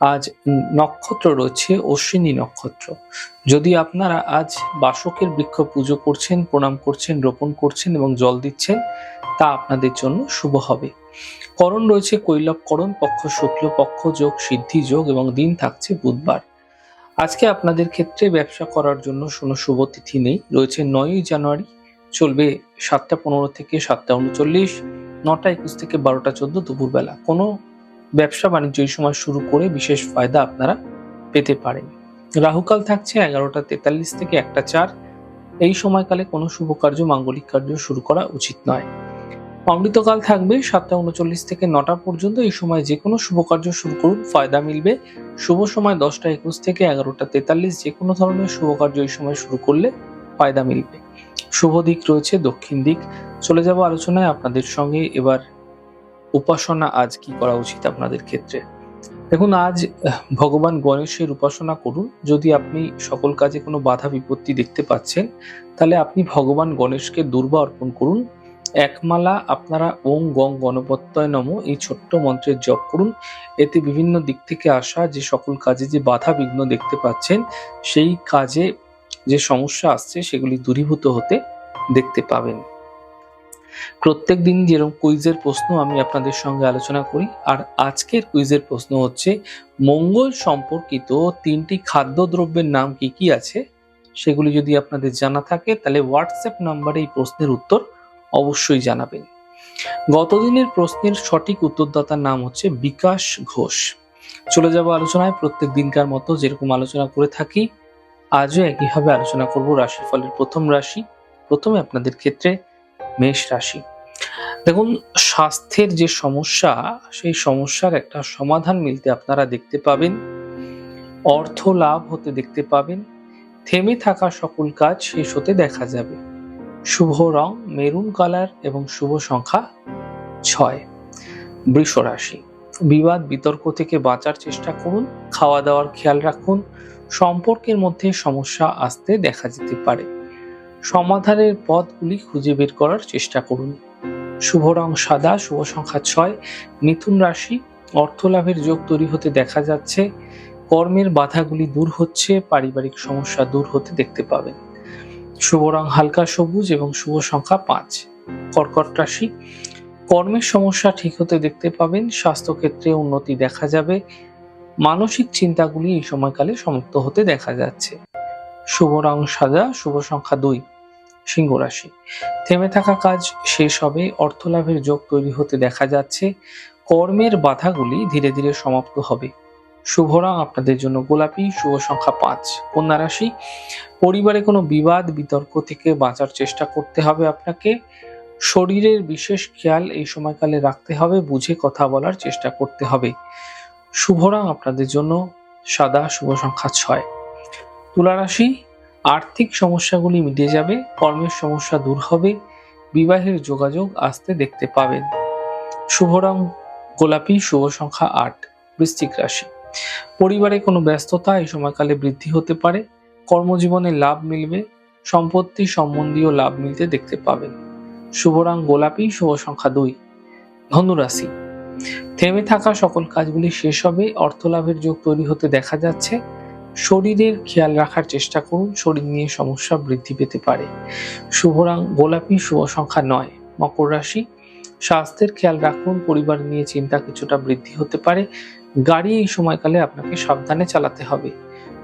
আজ নক্ষত্র রয়েছে অশ্বিনী নক্ষত্র। যদি আপনারা আজ বাসকের বৃক্ষ পুজো করছেন, প্রণাম করছেন, রোপণ করছেন এবং জল দিচ্ছেন, তা আপনাদের জন্য শুভ হবে। করণ রয়েছে কৈলব করণ, পক্ষ শুক্ল, পক্ষ যোগ, সিদ্ধি যোগ এবং দিন থাকছে বুধবার। আজকে আপনাদের ক্ষেত্রে ব্যবসা করার জন্য কোনো শুভ তিথি নেই। রয়েছে নয়ই জানুয়ারি, চলবে সাতটা পনেরো থেকে সাতটা উনচল্লিশ, নটা একুশ থেকে বারোটা চোদ্দ দুপুরবেলা। কোনো ব্যবসা বাণিজ্য এই সময় শুরু করে বিশেষ ফায়দা আপনারা পেতে পারেন। রাহুকাল থাকছে এগারোটা তেতাল্লিশ থেকে একটা চার। এই সময়কালে কোনো শুভ কার্য, মাঙ্গলিক কার্য শুরু করা উচিত নয়। অমৃতকাল থাকবে সাতটা উনচল্লিশ থেকে নটা পর্যন্ত। এই সময় যে কোনো শুভ কার্য শুরু করুন, ফায়দা মিলবে। শুভ সময় দশটা একুশ থেকে এগারোটা তেতাল্লিশ। যে কোনো ধরনের শুভ কার্য এই সময় শুরু করলে ফায়দা মিলবে। শুভ দিক রয়েছে দক্ষিণ দিক। চলে যাব আলোচনায় আপনাদের সঙ্গে। এবার উপাসনা আজ কি করা উচিত আপনাদের ক্ষেত্রে? দেখুন, আজ ভগবান গণেশের উপাসনা করুন। যদি আপনি সকল কাজে কোনো বাধা বিপত্তি দেখতে পাচ্ছেন, তাহলে আপনি ভগবান গণেশকে দুর্বা অর্পণ করুন। একমালা আপনারা ওং গং গণপত্যয় নম এই ছোট্ট মন্ত্রের জপ করুন। এতে বিভিন্ন দিক থেকে আসা যে সকল কাজে যে বাধা বিঘ্ন দেখতে পাচ্ছেন, সেই কাজে যে সমস্যা আসছে, সেগুলি দূরীভূত হতে দেখতে পাবেন। প্রত্যেক দিন যেরকম কুইজের প্রশ্ন আমি আপনাদের সঙ্গে আলোচনা করি, আর আজকের কুইজের প্রশ্ন হচ্ছে, মঙ্গল সম্পর্কিত তিনটি খাদ্যদ্রব্যের নাম কি কি আছে? সেগুলি যদি আপনাদের জানা থাকে, তাহলে হোয়াটসঅ্যাপ নাম্বারে এই প্রশ্নের উত্তর অবশ্যই জানাবেন। গতদিনের প্রশ্নের সঠিক উত্তরদাতার নাম হচ্ছে বিকাশ ঘোষ। চলে যাব আলোচনায়, প্রত্যেক দিনকার মতো যেরকম আলোচনা করে থাকি, আজও একইভাবে আলোচনা করব রাশিফলের প্রথম রাশি। প্রথমে আপনাদের ক্ষেত্রে মেষ রাশি। দেখুন, স্বাস্থ্যের যে সমস্যা, সেই সমস্যার একটা সমাধান মিলতে আপনারা দেখতে পাবেন। অর্থ লাভ হতে দেখতে পাবেন। থেমে থাকা সকল কাজ শেষ হতে দেখা যাবে। শুভ রং, মেরুন কালার এবং শুভ সংখ্যা ছয়। বৃষ রাশি, বিবাদ বিতর্ক থেকে বাঁচার চেষ্টা করুন খাওয়া দাওয়ার খেয়াল রাখুন। সম্পর্কের মধ্যে সমস্যা আসতে দেখা যেতে পারে। সমাধানের পথগুলি খুঁজে বের করার চেষ্টা করুন। শুভ রং সাদা, শুভ সংখ্যা ছয়। মিথুন রাশি অর্থ লাভের যোগ তৈরি হতে দেখা যাচ্ছে। কর্মের বাধাগুলি দূর হচ্ছে, পারিবারিক সমস্যা দূর হতে দেখতে পাবেন। শুভ রং হালকা সবুজ এবং শুভ সংখ্যা পাঁচ। কর্কট রাশি, কর্মের সমস্যা ঠিক হতে দেখতে পাবেন, স্বাস্থ্যক্ষেত্রে উন্নতি দেখা যাবে। মানসিক চিন্তাগুলি এই সময়কালে সমাপ্ত হতে দেখা যাচ্ছে। শুভ রং সাদা, শুভ সংখ্যা দুই। সিংহ রাশি। থেমে থাকা কাজ শেষ হবে অর্থ লাভের যোগ তৈরি হতে দেখা যাচ্ছে, কর্মের বাধাগুলি ধীরে ধীরে সমাপ্ত হবে। শুভ রং আপনাদের জন্য গোলাপি, শুভ সংখ্যা পাঁচ। কন্যা রাশি, পরিবারে কোনো বিবাদ, বিতর্ক থেকে বাঁচার চেষ্টা করতে হবে আপনাকে। শরীরের বিশেষ খেয়াল এই সময়কালে রাখতে হবে, বুঝে কথা বলার চেষ্টা করতে হবে। শুভ রং আপনাদের জন্য সাদা, শুভ সংখ্যা ছয়। তুলা রাশি আর্থিক সমস্যাগুলি মিটে যাবে, কর্মের সমস্যা দূর হবে, বিবাহের যোগাযোগ আসতে দেখতে পাবেন। শুভ রং, গোলাপি, শুভ সংখ্যা আট, বৃশ্চিক রাশি। পরিবারে কোনো ব্যস্ততা এই সময়কালে বৃদ্ধি হতে পারে, কর্মজীবনে লাভ মিলবে, সম্পত্তি সম্বন্ধীয় লাভ মিলতে দেখতে পাবেন। শুভ রং, গোলাপি, শুভ সংখ্যা দুই, ধনুরাশি। থেমে থাকা সকল কাজগুলি শেষ হবে অর্থ লাভের যোগ তৈরি হতে দেখা যাচ্ছে। শরীরের খেয়াল রাখার চেষ্টা করুন। শরীর নিয়ে সমস্যা বৃদ্ধি পেতে পারে। শুভ রং, গোলাপি শুভ সংখ্যা নয়। মকর রাশি, স্বাস্থ্যের খেয়াল রাখুন। পরিবার নিয়ে চিন্তা কিছুটা বৃদ্ধি হতে পারে। গাড়ি এই সময়কালে আপনাকে সাবধানে চালাতে হবে।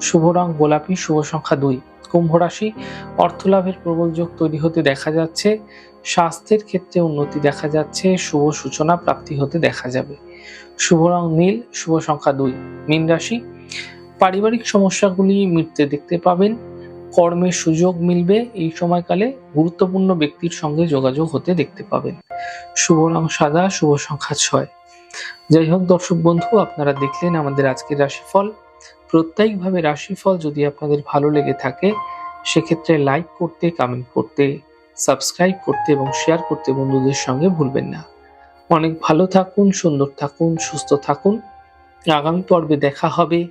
শুভ রং, গোলাপি শুভ সংখ্যা দুই। কুম্ভ রাশি অর্থ লাভের প্রবল যোগ তৈরি হতে দেখা যাচ্ছে। স্বাস্থ্যের ক্ষেত্রে উন্নতি দেখা যাচ্ছে। শুভ সূচনা প্রাপ্তি হতে দেখা যাবে। শুভ রং, নীল শুভ সংখ্যা দুই। মীন রাশি পারিবারিক সমস্যাগুলি মিটতে দেখতে পাবেন, কর্মের সুযোগ মিলবে, এই সময়কালে গুরুত্বপূর্ণ ব্যক্তির সঙ্গে যোগাযোগ হতে দেখতে পাবেন। শুভ রং সাদা, শুভ সংখ্যা ছয়। যাই হোক দর্শক বন্ধু, আপনারা দেখলেন আমাদের আজকের রাশিফল। প্রত্যেকভাবে রাশিফল যদি আপনাদের ভালো লেগে থাকে, সেক্ষেত্রে লাইক করতে কমেন্ট করতে সাবস্ক্রাইব করতে এবং শেয়ার করতে বন্ধুদের সঙ্গে ভুলবেন না। অনেক ভালো থাকুন, সুন্দর থাকুন, সুস্থ থাকুন। আগামী পর্বে দেখা হবে।